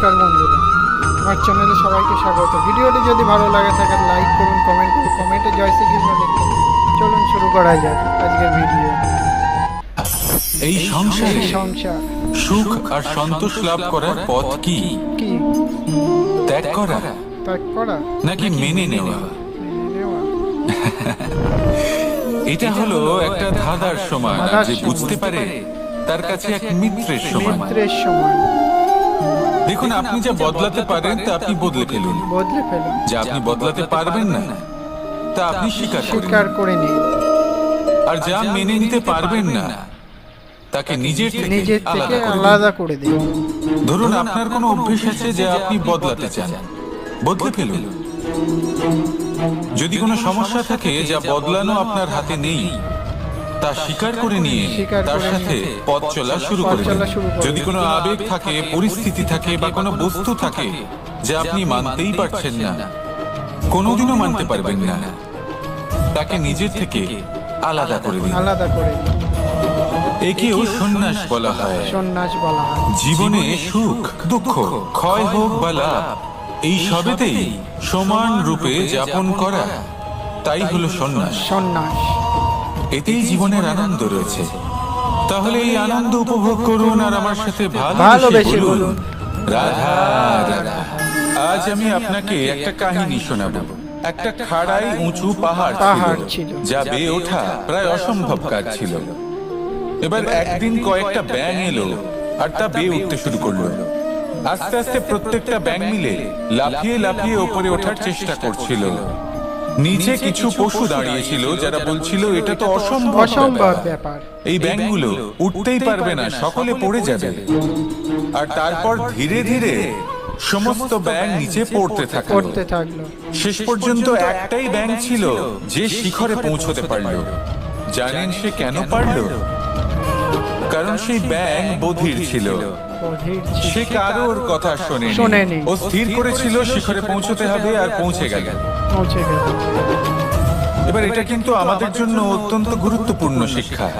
নমস্কার বন্ধুরা। আমার চ্যানেলে সবাইকে স্বাগত। ভিডিওটি যদি ভালো লাগে থাকে লাইক করুন কমেন্ট করুন। কমেন্টে জয় শ্রীকৃষ্ণ লিখুন চলুন শুরু করা যাক আজকের ভিডিও। এই সংসারে সংসার। সুখ আর সন্তোষ লাভ করার পথ কি? কি? ত্যাগ করা? ত্যাগ করা? নাকি মেনে নেওয়া? এটা হলো একটা ধাঁধার সমান ধাঁধার যে বুঝতে পারে তার কাছে এক মিত্রের সমান মিত্রের সময়। দেখুন আপনি যা বদলাতে পারেন তা আপনি বদলে ফেলুন। বদলে ফেলুন। যা আপনি বদলাতে পারবেন না তা আপনি স্বীকার স্বীকার করে নিন। আর যা মেনে নিতে পারবেন না তাকে নিজের থেকে নিজের থেকে আলাদা আলাদা করে দিন। ধরুন আপনার কোনো অভ্যেস আছে যা আপনি বদলাতে চান। বদলে ফেলুন। যদি কোনো সমস্যা থাকে যা বদলানো আপনার হাতে নেই তা স্বীকার করে নিয়ে তার সাথে পথ চলা শুরু করে যদি কোনো আবেগ থাকে পরিস্থিতি থাকে বা কোনো বস্তু থাকে যে আপনি মানতেই পারছেন না। কোনোদিনও মানতে পারবেন না। তাকে নিজের থেকে আলাদা করে দিন। আলাদা করে একেও সন্ন্যাস বলা হয়। সন্ন্যাস বলা হয়। জীবনে সুখ দুঃখ ক্ষয় হোক বা লাভ এই সবেতেই সমান রূপে যাপন করা তাই হলো সন্ন্যাস। সন্ন্যাস। এতেই জীবনের আনন্দ রয়েছে। তাহলে এই আনন্দ উপভোগ করুন আর আমার সাথে ভালোবেসে বলুন। রাধা রাধা। আজ আমি আপনাকে একটা কাহিনী শোনাবো। একটা খাড়াই উঁচু পাহাড় পাহাড় ছিল। যা বেয়ে ওঠা প্রায় অসম্ভব কাজ ছিল। এবার একদিন কয়েকটা ব্যাং এলো আর তা বেয়ে উঠতে শুরু করল। আস্তে আস্তে প্রত্যেকটা ব্যাং মিলে লাফিয়ে লাফিয়ে ওপরে ওঠার চেষ্টা করছিল। নিচে কিছু পশু দাঁড়িয়েছিল যারা বলছিল এটা তো অসম্ভব অসম্ভব ব্যাপার। এই ব্যাংকগুলো উঠতেই পারবে না সকলে পড়ে যাবে। আর তারপর ধীরে ধীরে সমস্ত ব্যাংক নিচে পড়তে থাকল। শেষ পর্যন্ত একটাই ব্যাংক ছিল যে শিখরে পৌঁছতে পারল। জানেন সে কেন পারল? কারণ সেই ব্যাংক বধির ছিল। সে কারোর কথা শোনেনি। শোনেনি। ও স্থির করেছিল শিখরে পৌঁছতে হবে আর পৌঁছে গেল। পৌঁছে গেল। এবার এটা কিন্তু আমাদের জন্য অত্যন্ত গুরুত্বপূর্ণ শিক্ষা।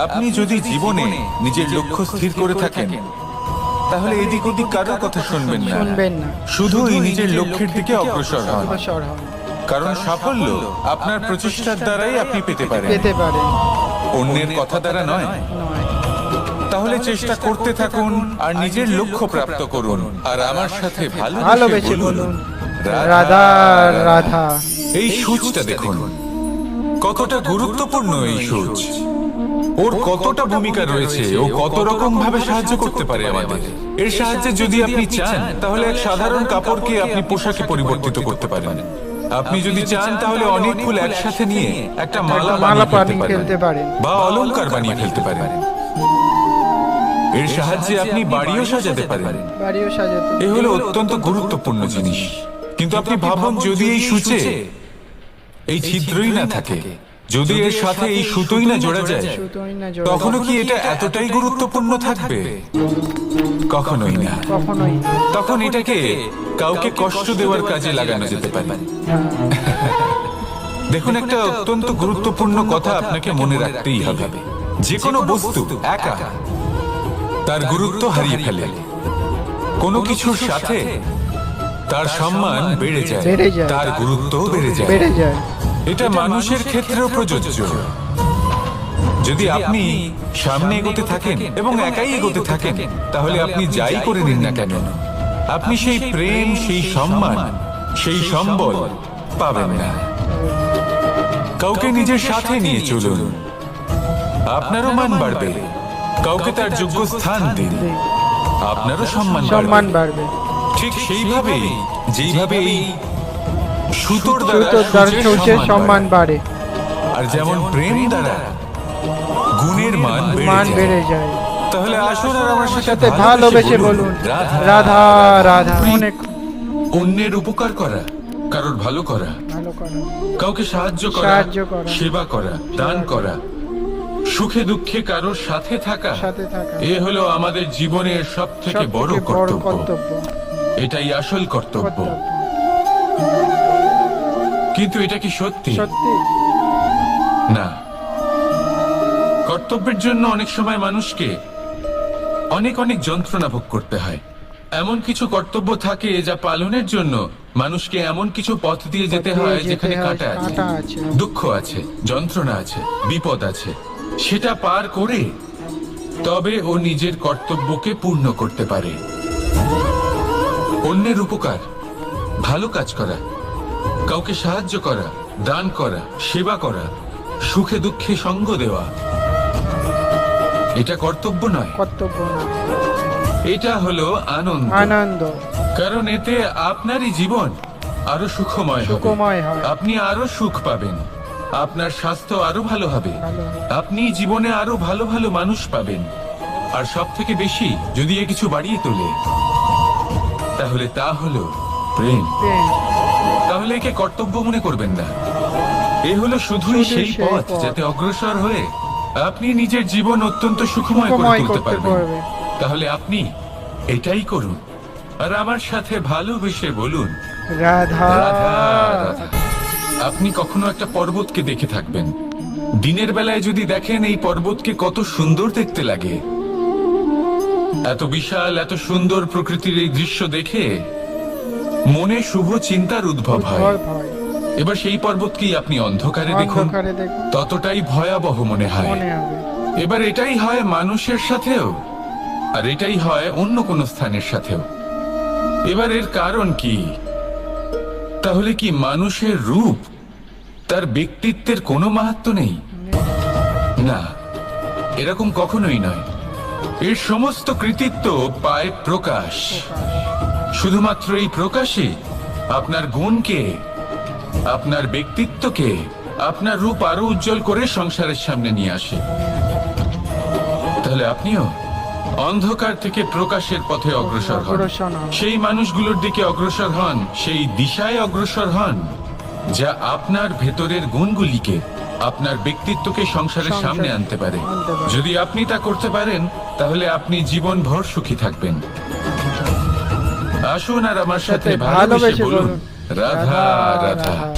আপনি যদি জীবনে নিজের লক্ষ্য স্থির করে থাকেন তাহলে এদিক ওদিক কারোর কথা শুনবেন না। শুনবেন না। শুধুই নিজের লক্ষ্যের দিকে অগ্রসর হন। কারণ সাফল্য আপনার প্রচেষ্টার দ্বারাই আপনি পেতে পারেন। পেতে পারেন। অন্যের কথা দ্বারা নয়। তাহলে চেষ্টা করতে থাকুন আর নিজের লক্ষ্য প্রাপ্ত করুন। আর আমার সাথে ভালোবেসে বলুন। রাধা রাধা এই সূচটা দেখুন। কতটা গুরুত্বপূর্ণ এই সূচ। ওর কতটা ভূমিকা রয়েছে ও কত রকম ভাবে সাহায্য করতে পারে আমাদের? এর সাহায্যে যদি আপনি চান তাহলে এক সাধারণ কাপড়কে আপনি পোশাকে পরিবর্তিত করতে পারেন। আপনি যদি চান তাহলে অনেক ফুল একসাথে নিয়ে একটা মালা মালা বানিয়ে ফেলতে পারেন। বা অলংকার বানিয়ে ফেলতে পারেন এর সাহায্যে আপনি বাড়িও সাজাতে পারেন। বাড়িও সাজাতে এ হলো অত্যন্ত গুরুত্বপূর্ণ জিনিস। কিন্তু আপনি ভাবুন যদি এই সূচে এই ছিদ্রই না থাকে যদি এর সাথে এই সুতোই না জোড়া যায় তখনও কি এটা এতটাই গুরুত্বপূর্ণ থাকবে? কখনোই না। কখনোই না। তখন এটাকে কাউকে কষ্ট দেওয়ার কাজে লাগানো যেতে পারে। দেখুন একটা অত্যন্ত গুরুত্বপূর্ণ কথা আপনাকে মনে রাখতেই হবে। যে কোনো বস্তু একা। তার গুরুত্ব হারিয়ে ফেলে। কোনো কিছুর সাথে তার সম্মান বেড়ে যায়। তার গুরুত্বও বেড়ে যায়। বেড়ে যায়। এটা মানুষের ক্ষেত্রেও প্রযোজ্য। যদি আপনি সামনে এগোতে থাকেন এবং একাই এগোতে থাকেন তাহলে আপনি যাই করে নিন না কেন? আপনি সেই প্রেম সেই সম্মান সেই সম্বল পাবেন না। কাউকে নিজের সাথে নিয়ে চলুন। আপনারও মান বাড়বে। কাউকে তার যোগ্য স্থান দিন। আপনারও সম্মান সম্মান বাড়বে। ঠিক সেইভাবেই যেইভাবে এই সুতোর দ্বারা সুতোর দ্বার সম্মান বাড়ে। আর যেমন প্রেম দ্বারা গুণের মান মান বেড়ে যায়। তাহলে আসুন আর আমার সাথে ভালোবেসে বলুন। রাধা রাধা অনেক অন্যের উপকার করা কারোর ভালো করা। ভালো করা। কাউকে সাহায্য করা। সেবা করা দান করা। সুখে দুঃখে কারোর সাথে থাকা সাথে থাকা। এ হলো আমাদের জীবনের সব থেকে বড় কর্তব্য। এটাই আসল কর্তব্য। কিন্তু এটা কি সত্যি? সত্যি। না। কর্তব্যের জন্য অনেক সময় মানুষকে অনেক অনেক যন্ত্রণা ভোগ করতে হয়। এমন কিছু কর্তব্য থাকে যা পালনের জন্য মানুষকে এমন কিছু পথ দিয়ে যেতে হয় যেখানে কাঁটা আছে। দুঃখ আছে যন্ত্রণা আছে বিপদ আছে। সেটা পার করে তবে ও নিজের কর্তব্যকে পূর্ণ করতে পারে। অন্যের উপকার ভালো কাজ করা কাউকে সাহায্য করা দান করা সেবা করা সুখে দুঃখে সঙ্গ দেওয়া। এটা কর্তব্য নয়। কর্তব্য এটা হলো আনন্দ। আনন্দ। কারণ এতে আপনারই জীবন আরও সুখময় সুখময় আপনি আরও সুখ পাবেন। আপনার স্বাস্থ্য আরও ভালো হবে। আপনি জীবনে আরও ভালো ভালো মানুষ পাবেন। আর সব থেকে বেশি যদি এ কিছু বাড়িয়ে তোলে তাহলে তা হলো প্রেম। তাহলে একে কর্তব্য মনে করবেন না। এ হলো শুধুই সেই পথ। যাতে অগ্রসর হয়ে আপনি নিজের জীবন অত্যন্ত সুখময় করে তুলতে পারবেন। তাহলে আপনি এটাই করুন। আর আমার সাথে ভালোবেসে বলুন রাধা রাধা। আপনি কখনো একটা পর্বতকে দেখে থাকবেন। দিনের বেলায় যদি দেখেন এই পর্বতকে কত সুন্দর দেখতে লাগে। এত বিশাল এত সুন্দর প্রকৃতির এই দৃশ্য দেখে মনে শুভ চিন্তার উদ্ভব হয়। এবার সেই পর্বতকেই আপনি অন্ধকারে দেখুন। ততটাই ভয়াবহ মনে হয়। এবার এটাই হয় মানুষের সাথেও আর এটাই হয় অন্য কোনো স্থানের সাথেও। এবার এর কারণ কি? তাহলে কি মানুষের রূপ তার ব্যক্তিত্বের কোনো মাহাত্ম নেই? না, এরকম কখনোই নয়। এর সমস্ত কৃতিত্ব পায় প্রকাশ। শুধুমাত্র এই প্রকাশে আপনার গুণকে, আপনার ব্যক্তিত্বকে, আপনার রূপ আরও উজ্জ্বল করে সংসারের সামনে নিয়ে আসে। তাহলে আপনিও অন্ধকার থেকে প্রকাশের পথে অগ্রসর হন। সেই মানুষগুলোর দিকে অগ্রসর হন সেই দিশায় অগ্রসর হন যা আপনার ভেতরের গুণগুলিকে আপনার ব্যক্তিত্বকে সংসারের সামনে আনতে পারে। যদি আপনি তা করতে পারেন তাহলে আপনি জীবন ভর সুখী থাকবেন। আসুন আর আমার সাথে ভালোবেসে বলুন রাধা। রাধা।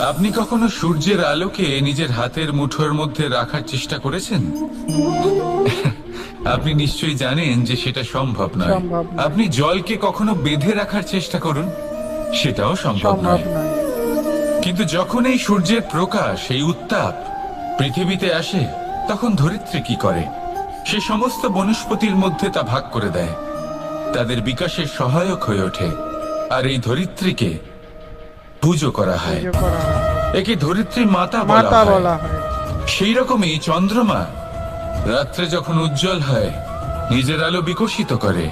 আপনি কখনো সূর্যের আলোকে নিজের হাতের মুঠোর মধ্যে রাখার চেষ্টা করেছেন? আপনি নিশ্চয়ই জানেন যে সেটা সম্ভব নয়। আপনি জলকে কখনো বেঁধে রাখার চেষ্টা করুন? সেটাও সম্ভব নয়। কিন্তু যখন এই সূর্যের প্রকাশ এই উত্তাপ পৃথিবীতে আসে তখন ধরিত্রী কি করে? সে সমস্ত বনস্পতির মধ্যে তা ভাগ করে দেয়। তাদের বিকাশের সহায়ক হয়ে ওঠে। আর এই ধরিত্রীকে পুজো করা হয়। একে ধরিত্রী মাতা মাতা বলা হয়। সেই রকমই চন্দ্রমা রাত্রে যখন উজ্জ্বল হয় নিজের আলো বিকশিত করে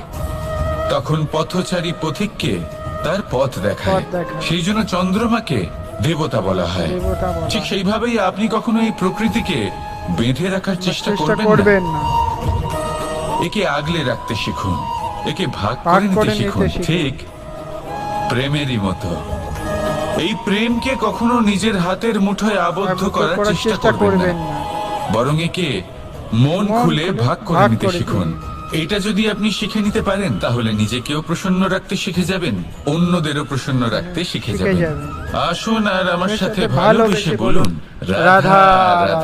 তখন পথচারী পথিককে তার পথ দেখায়। সেই জন্য চন্দ্রমাকে দেবতা বলা হয়। ঠিক সেইভাবেই আপনি কখনো এই প্রকৃতিকে বেঁধে রাখার চেষ্টা করবেন না। একে আগলে রাখতে শিখুন একে ভাগ করে নিতে শিখুন। ঠিক প্রেমেরই মতো। এই প্রেমকে কখনো নিজের হাতের মুঠোয় আবদ্ধ করার চেষ্টা করবেন না। বরং একে মন খুলে ভাগ করে নিতে শিখুন। এটা যদি আপনি শিখে নিতে পারেন তাহলে নিজেকেও প্রসন্ন রাখতে শিখে যাবেন। অন্যদেরও প্রসন্ন রাখতে শিখে যাবেন। আসুন আর আমার সাথে ভালো ভালোবেসে বলুন রাধা।